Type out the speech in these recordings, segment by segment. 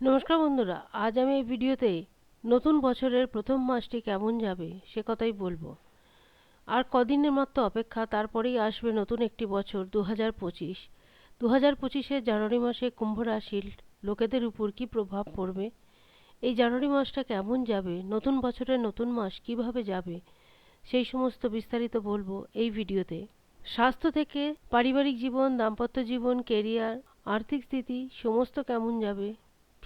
নমস্কার বন্ধুরা, আজ আমি এই ভিডিওতে নতুন বছরের প্রথম মাসটি কেমন যাবে সে কথাই বলব। আর কদিনের মাত্র অপেক্ষা, তারপরেই আসবে নতুন একটি বছর দু হাজার পঁচিশ। দু হাজার পঁচিশের জানুয়ারি মাসে কুম্ভ রাশির লোকেদের উপর কী প্রভাব পড়বে? এই জানুয়ারি মাসটা কেমন যাবে? নতুন বছরের নতুন মাস কীভাবে যাবে? সেই সমস্ত বিস্তারিত বলব এই ভিডিওতে। স্বাস্থ্য থেকে, পারিবারিক জীবন, দাম্পত্য জীবন কেরিয়ার আর্থিক স্থিতি, সমস্ত কেমন যাবে?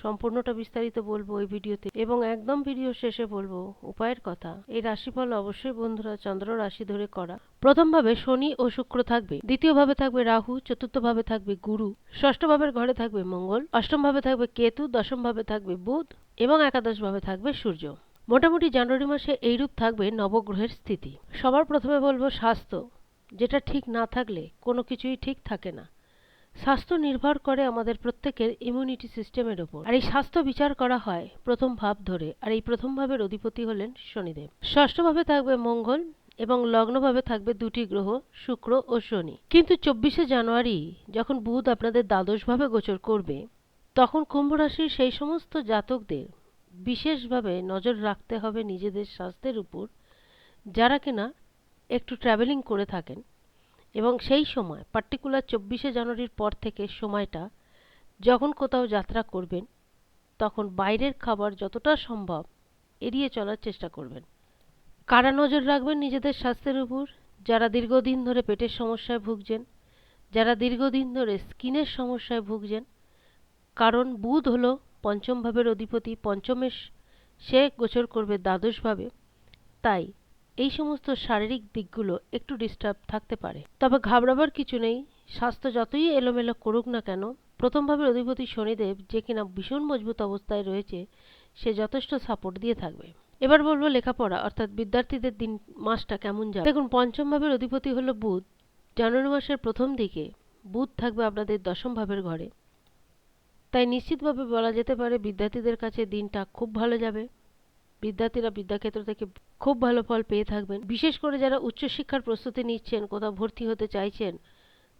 সম্পূর্ণটা বিস্তারিত বলব এই ভিডিওতে এবং একদম ভিডিও শেষে বলব উপায়ের কথা। এই রাশিফল অবশ্যই বন্ধুরা চন্দ্র রাশি ধরে করা। প্রথম ভাবে শনি ও শুক্র থাকবে। দ্বিতীয় ভাবে থাকবে রাহু চতুর্থ ভাবে থাকবে গুরু ষষ্ঠ ভাবের ঘরে থাকবে মঙ্গল অষ্টম ভাবে থাকবে কেতু দশম ভাবে থাকবে বুধ এবং একাদশ ভাবে থাকবে সূর্য। মোটামুটি জানুয়ারি মাসে এইরূপ থাকবে নবগ্রহের স্থিতি। সবার প্রথমে বলব স্বাস্থ্য, যেটা ঠিক না থাকলে কোনো কিছুই ঠিক থাকে না। স্বাস্থ্য নির্ভর করে আমাদের প্রত্যেকের ইমিউনিটি সিস্টেমের ওপর। আর এই স্বাস্থ্য বিচার করা হয় প্রথম ভাব ধরে। আর এই প্রথম ভাবের অধিপতি হলেন শনিদেব। ষষ্ঠ ভাবে থাকবে মঙ্গল এবং লগ্নভাবে থাকবে দুটি গ্রহ, শুক্র ও শনি। কিন্তু চব্বিশে জানুয়ারি যখন বুধ আপনাদের দ্বাদশভাবে গোচর করবে, তখন কুম্ভ রাশির সেই সমস্ত জাতকদের বিশেষভাবে নজর রাখতে হবে নিজেদের স্বাস্থ্যের উপর, যারা কিনা একটু ট্রাভেলিং করে থাকেন। এবং সেই সময় পার্টিকুলার চব্বিশে জানুয়ারির পর থেকে সময়টা, যখন কোথাও যাত্রা করবেন, তখন বাইরের খাবার যতটা সম্ভব এড়িয়ে চলার চেষ্টা করবেন। কারা নজর রাখবেন নিজেদের স্বাস্থ্যের উপর? যারা দীর্ঘদিন ধরে পেটের সমস্যায় ভুগছেন, যারা দীর্ঘদিন ধরে স্কিনের সমস্যায় ভুগছেন, কারণ বুধ হলো পঞ্চম ভাবের অধিপতি পঞ্চমের সে গোচর করবে দ্বাদশভাবে তাই এই সমস্ত শারীরিক দিকগুলো একটু ডিস্টার্ব থাকতে পারে। তবে ঘাবড়াবার কিছু নেই। স্বাস্থ্য যতই এলোমেলো করুক না কেন, প্রথমভাবে অধিপতি শনিদেব যে কিনা ভীষণ মজবুত অবস্থায় রয়েছে, সে যথেষ্ট সাপোর্ট দিয়ে থাকবে। এবার বলব লেখাপড়া, অর্থাৎ বিদ্যার্থীদের দিন মাসটা কেমন যাবে? দেখুন পঞ্চম ভাবের অধিপতি হলো বুধ। জানুয়ারি মাসের প্রথম দিকে বুধ থাকবে আপনাদের দশম ভাবের ঘরে। তাই নিশ্চিতভাবে বলা যেতে পারে বিদ্যার্থীদের কাছে দিনটা খুব ভালো যাবে। বিদ্যার্থীরা বিদ্যাক্ষেত্র থেকে খুব ভালো ফল পেয়ে থাকবেন। বিশেষ করে যারা উচ্চশিক্ষার প্রস্তুতি নিচ্ছেন, কোথাও ভর্তি হতে চাইছেন,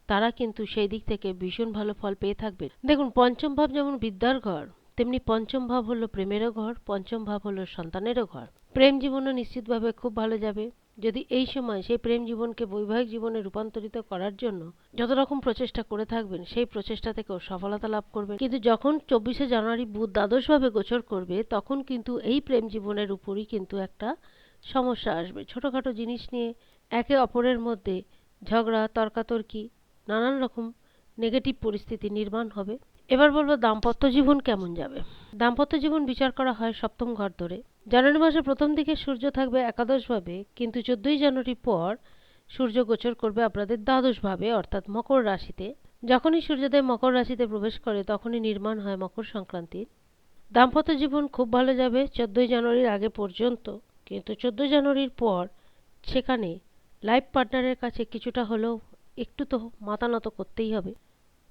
তারা কিন্তু সেই দিক থেকে ভীষণ ভালো ফল পেয়ে থাকবেন। দেখুন, পঞ্চম ভাব যেমন বিদ্যার ঘর, তেমনি পঞ্চম ভাব হলো প্রেমেরও ঘর, পঞ্চম ভাব হলো সন্তানেরও ঘর। প্রেম জীবনও নিশ্চিতভাবে খুব ভালো যাবে। যদি এই সময় সেই প্রেম জীবনকে বৈবাহিক জীবনে রূপান্তরিত করার জন্য যত রকম প্রচেষ্টা করে থাকবেন, সেই প্রচেষ্টা থেকেও সফলতা লাভ করবেন। কিন্তু যখন চব্বিশে জানুয়ারি বুধ দ্বাদশভাবে গোচর করবে, তখন কিন্তু এই প্রেম জীবনের উপরই কিন্তু একটা সমস্যা আসবে। ছোটোখাটো জিনিস নিয়ে একে অপরের মধ্যে ঝগড়া, তর্কাতর্কি, নানান রকম নেগেটিভ পরিস্থিতি নির্মাণ হবে। এবার বলব দাম্পত্য জীবন কেমন যাবে? দাম্পত্য জীবন বিচার করা হয় সপ্তম ঘর ধরে। জানুয়ারি মাসের প্রথম দিকে সূর্য থাকবে একাদশভাবে, কিন্তু চোদ্দই জানুয়ারি পর সূর্য গোচর করবে আপনাদের দ্বাদশভাবে, অর্থাৎ মকর রাশিতে। যখনই সূর্যদেব মকর রাশিতে প্রবেশ করে, তখনই নির্মাণ হয় মকর সংক্রান্তির। দাম্পত্য জীবন খুব ভালো যাবে চোদ্দই জানুয়ারির আগে পর্যন্ত, কিন্তু চোদ্দই জানুয়ারির পর সেখানে লাইফ পার্টনারের কাছে কিছুটা হলেও একটু তো মাতানত করতেই হবে।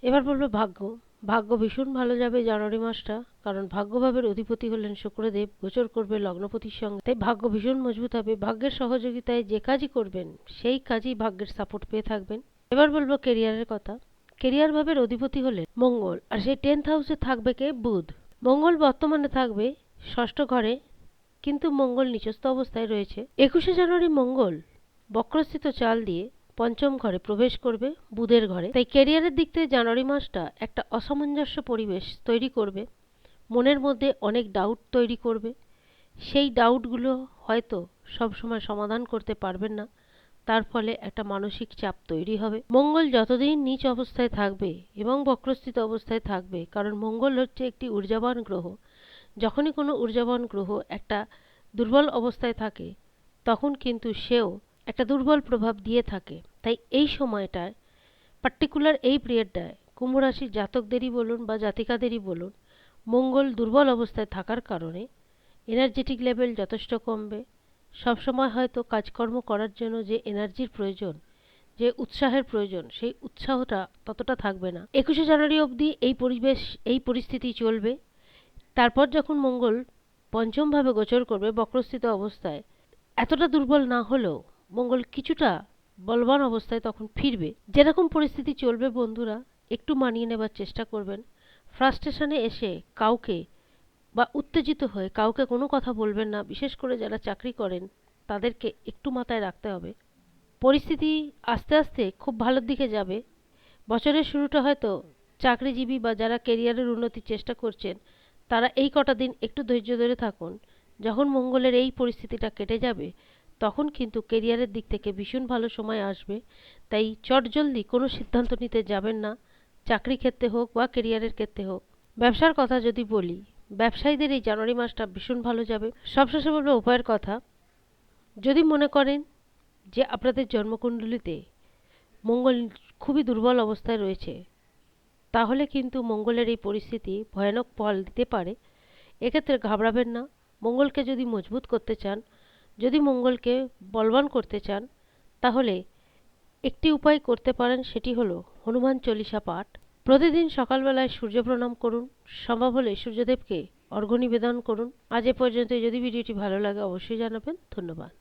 এবার বলব ভাগ্য। ভাগ্য ভীষণ ভালো যাবে জানুয়ারি মাসটা, কারণ ভাগ্যভাবের অধিপতি হলেন শুক্রদেব, গোচর করবে লগ্নপতির সঙ্গে। তাই ভাগ্য ভীষণ মজবুত হবে, ভাগ্যের সহযোগিতায় যে কাজই করবেন, সেই কাজই ভাগ্যের সাপোর্ট পেয়ে থাকবেন। এবার বলব কেরিয়ারের কথা। কেরিয়ার ভাবের অধিপতি হলেন মঙ্গল, আর সেই টেন্থ হাউসে থাকবে কে? বুধ। মঙ্গল বর্তমানে থাকবে ষষ্ঠ ঘরে, কিন্তু মঙ্গল নিচস্থ অবস্থায় রয়েছে। একুশে জানুয়ারি মঙ্গল, বক্রস্থিত চাল দিয়ে পঞ্চম ঘরে প্রবেশ করবে বুধের ঘরে। তাই ক্যারিয়ারের দিক থেকে জানুয়ারি মাসটা একটা অসামঞ্জস্য পরিবেশ তৈরি করবে। মনের মধ্যে অনেক ডাউট তৈরি করবে। সেই ডাউটগুলো হয়তো সবসময় সমাধান করতে পারবেন না। তার ফলে একটা মানসিক চাপ তৈরি হবে। মঙ্গল যতদিন নিচ অবস্থায় থাকবে এবং বক্রস্থিত অবস্থায় থাকবে, কারণ মঙ্গল হচ্ছে একটি ঊর্জাবান গ্রহ। যখনই কোনো ঊর্জাবান গ্রহ একটা দুর্বল অবস্থায় থাকে, তখন কিন্তু সেও একটা দুর্বল প্রভাব দিয়ে থাকে। তাই এই সময়টায় পার্টিকুলার এই পিরিয়ডটায় কুম্ভ রাশির জাতকদেরই বলুন বা জাতিকাদেরই বলুন, মঙ্গল দুর্বল অবস্থায় থাকার কারণে এনার্জেটিক লেভেল যথেষ্ট কমবে। সবসময় হয়তো কাজকর্ম করার জন্য যে এনার্জির প্রয়োজন, যে উৎসাহের প্রয়োজন, সেই উৎসাহটা ততটা থাকবে না। একুশে জানুয়ারি অবধি এই পরিবেশ, এই পরিস্থিতি চলবে। তারপর যখন মঙ্গল পঞ্চমভাবে গোচর করবে বক্রস্থিত অবস্থায়, এতটা দুর্বল না হলেও মঙ্গল কিছুটা বলবান অবস্থায় তখন ফিরবে। যেরকম পরিস্থিতি চলবে বন্ধুরা, একটু মানিয়ে নেবার চেষ্টা করবেন। ফ্রাস্ট্রেশনে এসে কাউকে বা উত্তেজিত হয়ে কাউকে কোনো কথা বলবেন না, বিশেষ করে যারা চাকরি করেন, তাদেরকে একটু মাথায় রাখতে হবে। পরিস্থিতি আস্তে আস্তে খুব ভালোর দিকে যাবে। বছরের শুরুটা হয়তো চাকরিজীবী বা যারা কেরিয়ারের উন্নতির চেষ্টা করছেন, তারা এই কটা দিন একটু ধৈর্য ধরে থাকুন। যখন মঙ্গলের এই পরিস্থিতিটা কেটে যাবে তখন কিন্তু কেরিয়ারের দিক থেকে ভীষণ ভালো সময় আসবে। তাই চটজলদি কোনো সিদ্ধান্ত নিতে যাবেন না, চাকরি ক্ষেত্রে হোক বা কেরিয়ারের ক্ষেত্রে হোক। ব্যবসার কথা যদি বলি, ব্যবসায়ীদের এই জানুয়ারি মাসটা ভীষণ ভালো যাবে। সবশেষে বলব উপায়ের কথা। যদি মনে করেন যে আপনাদের জন্মকুণ্ডলিতে মঙ্গল খুবই দুর্বল অবস্থায় রয়েছে, তাহলে কিন্তু মঙ্গলের এই পরিস্থিতি ভয়ানক ফল দিতে পারে। এক্ষেত্রে ঘাবড়াবেন না। মঙ্গলকে যদি মজবুত করতে চান যদি মঙ্গলকে বলবান করতে চান, তাহলে একটি উপায় করতে পারেন, সেটি হলো হনুমান চল্লিশা পাঠ। প্রতিদিন সকালবেলায় সূর্য প্রণাম করুন। সম্ভব হলে সূর্যদেবকে অর্ঘ্য নিবেদন করুন। আজ এ পর্যন্ত যদি ভিডিওটি ভালো লাগে, অবশ্যই জানাবেন। ধন্যবাদ।